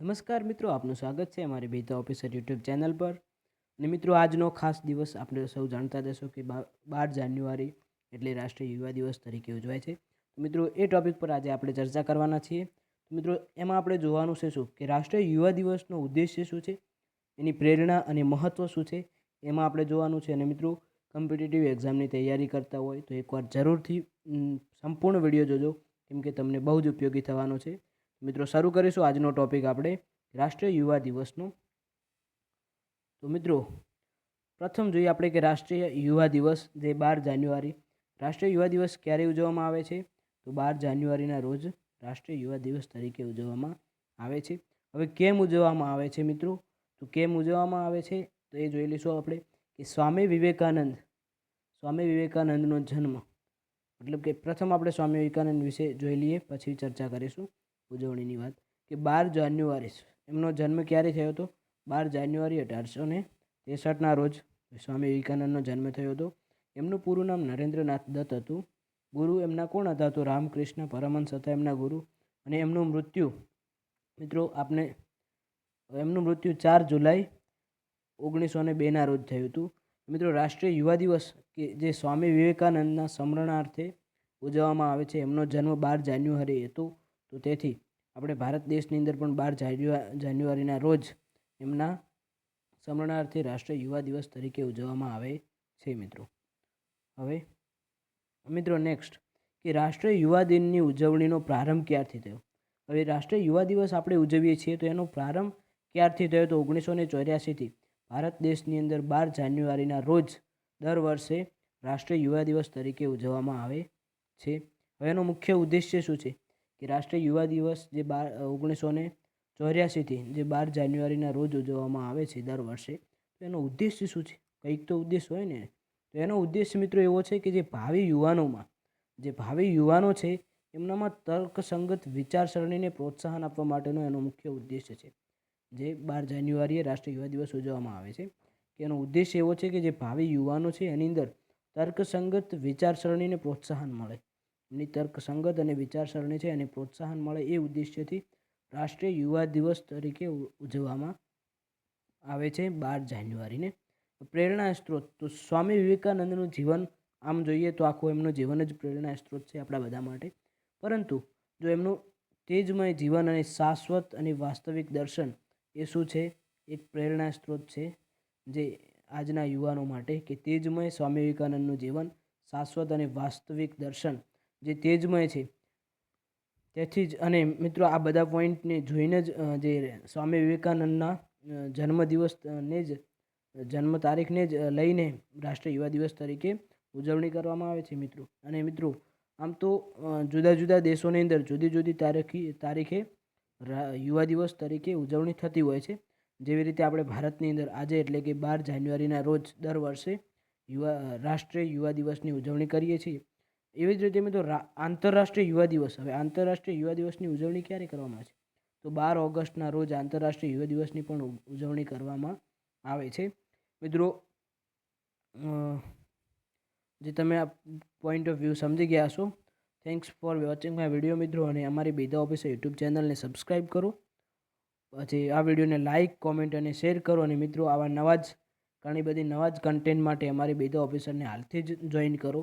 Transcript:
નમસ્કાર મિત્રો, આપનું સ્વાગત છે અમારી બેતા ઓફિસર યુટ્યુબ ચેનલ પર. અને મિત્રો, આજનો ખાસ દિવસ આપણે સૌ જાણતા જશો કે બાર જાન્યુઆરી એટલે રાષ્ટ્રીય યુવા દિવસ તરીકે ઉજવાય છે. મિત્રો, એ ટોપિક પર આજે આપણે ચર્ચા કરવાના છીએ. મિત્રો, એમાં આપણે જોવાનું છે શું? કે રાષ્ટ્રીય યુવા દિવસનો ઉદ્દેશ્ય શું છે? એની પ્રેરણા અને મહત્ત્વ શું છે? એમાં આપણે જોવાનું છે અને મિત્રો, કોમ્પિટિટિવ એક્ઝામની તૈયારી કરતા હોય તો એકવાર જરૂરથી સંપૂર્ણ વીડિયો જોજો. કેમ કે તમને બહુ જ ઉપયોગી થવાનો છે. મિત્રો, શરૂ કરીશું આજનો ટોપિક આપણે, રાષ્ટ્રીય યુવા દિવસનો. તો મિત્રો, પ્રથમ જોઈએ આપણે કે રાષ્ટ્રીય યુવા દિવસ, જે બાર જાન્યુઆરી, રાષ્ટ્રીય યુવા દિવસ ક્યારે ઉજવવામાં આવે છે? તો બાર જાન્યુઆરીના રોજ રાષ્ટ્રીય યુવા દિવસ તરીકે ઉજવવામાં આવે છે. હવે કેમ ઉજવવામાં આવે છે મિત્રો? તો કેમ ઉજવવામાં આવે છે? તો એ જોઈ લઈશું આપણે કે સ્વામી વિવેકાનંદ, સ્વામી વિવેકાનંદનો જન્મ, મતલબ કે પ્રથમ આપણે સ્વામી વિવેકાનંદ વિશે જોઈ લઈએ, પછી ચર્ચા કરીશું. ઉજવણીની વાત, કે બાર જાન્યુઆરી એમનો જન્મ ક્યારે થયો હતો? બાર જાન્યુઆરી અઢારસો ને ત્રેસઠના રોજ સ્વામી વિવેકાનંદનો જન્મ થયો હતો. એમનું પૂરું નામ નરેન્દ્રનાથ દત્ત હતું. ગુરુ એમના કોણ હતા? તો રામકૃષ્ણ પરમહંસ હતા એમના ગુરુ. અને એમનું મૃત્યુ, મિત્રો, આપને, એમનું મૃત્યુ ચાર જુલાઈ ઓગણીસો ને બેના રોજ થયું હતું. મિત્રો, રાષ્ટ્રીય યુવા દિવસ, કે જે સ્વામી વિવેકાનંદના સ્મરણાર્થે ઉજવવામાં આવે છે, એમનો જન્મ બાર જાન્યુઆરી હતો. તો તેથી આપણે ભારત દેશની અંદર પણ બાર જાન્યુઆરીના રોજ એમના સ્મરણાર્થે રાષ્ટ્રીય યુવા દિવસ તરીકે ઉજવવામાં આવે છે મિત્રો. હવે, મિત્રો નેક્સ્ટ કે રાષ્ટ્રીય યુવા દિનની ઉજવણીનો પ્રારંભ ક્યારથી થયો? હવે રાષ્ટ્રીય યુવા દિવસ આપણે ઉજવીએ છીએ તો એનો પ્રારંભ ક્યારથી થયો તો ઓગણીસો ને ચોર્યાસીથી? ભારત દેશની અંદર બાર જાન્યુઆરીના રોજ દર વર્ષે રાષ્ટ્રીય યુવા દિવસ તરીકે ઉજવવામાં આવે છે. હવે એનો મુખ્ય ઉદ્દેશ્ય શું છે? કે રાષ્ટ્રીય યુવા દિવસ જે બાર ઓગણીસો ને ચોર્યાસીથી જે બાર જાન્યુઆરીના રોજ ઉજવવામાં આવે છે દર વર્ષે, તો એનો ઉદ્દેશ્ય શું છે? કંઈક તો ઉદ્દેશ હોય ને. તો એનો ઉદ્દેશ્ય મિત્રો એવો છે કે જે ભાવિ યુવાનોમાં, જે ભાવિ યુવાનો છે, એમનામાં તર્કસંગત વિચારસરણીને પ્રોત્સાહન આપવા માટેનો એનો મુખ્ય ઉદ્દેશ્ય છે. જે બાર જાન્યુઆરીએ રાષ્ટ્રીય યુવા દિવસ ઉજવવામાં આવે છે. કે એનો ઉદ્દેશ્ય એવો છે કે જે ભાવિ યુવાનો છે એની અંદર તર્કસંગત વિચારસરણીને પ્રોત્સાહન મળે. એમની તર્કસંગત અને વિચારસરણી છે અને પ્રોત્સાહન મળે એ ઉદ્દેશ્યથી રાષ્ટ્રીય યુવા દિવસ તરીકે ઉજવવામાં આવે છે બાર જાન્યુઆરીને. પ્રેરણા સ્ત્રોત. તો સ્વામી વિવેકાનંદનું જીવન આમ જોઈએ તો આખું એમનું જીવન જ પ્રેરણા સ્ત્રોત છે આપણા બધા માટે. પરંતુ જો એમનું તેજમય જીવન અને શાશ્વત અને વાસ્તવિક દર્શન એ શું છે? એક પ્રેરણા સ્ત્રોત છે જે આજના યુવાનો માટે કે તેજમય સ્વામી વિવેકાનંદનું જીવન શાશ્વત અને વાસ્તવિક દર્શન જે તેજમય છે. તેથી જ અને મિત્રો આ બધા પોઈન્ટને જોઈને જ જે સ્વામી વિવેકાનંદના જન્મદિવસને જ, જન્મ તારીખને જ લઈને રાષ્ટ્રીય યુવા દિવસ તરીકે ઉજવણી કરવામાં આવે છે મિત્રો. અને મિત્રો, આમ તો જુદા જુદા દેશોની અંદર જુદી જુદી તારીખી, તારીખે યુવા દિવસ તરીકે ઉજવણી થતી હોય છે. જેવી રીતે આપણે ભારતની અંદર આજે એટલે કે બાર જાન્યુઆરીના રોજ દર વર્ષે યુવા, રાષ્ટ્રીય યુવા દિવસની ઉજવણી કરીએ છીએ. એવી જ રીતે મિત્રો આંતરરાષ્ટ્રીય યુવા દિવસ. હવે આંતરરાષ્ટ્રીય યુવા દિવસની ઉજવણી ક્યારે કરવામાં આવે છે? તો બાર ઓગસ્ટના રોજ આંતરરાષ્ટ્રીય યુવા દિવસની પણ ઉજવણી કરવામાં આવે છે. મિત્રો જે તમે આ પોઈન્ટ ઓફ વ્યૂ સમજી ગયા છો thanks for watching my video મિત્રો, અને અમારી બેદા ઓફિસ યુટ્યુબ ચેનલને સબસ્ક્રાઈબ કરો. પછી આ વિડીયોને લાઇક કોમેન્ટ અને શેર કરો, અને મિત્રો આવા નવા જ ઘણી બધી નવા જ કન્ટેન્ટ માટે અમારી બેદા ઓફિસરને હાલથી જ જોઈન કરો.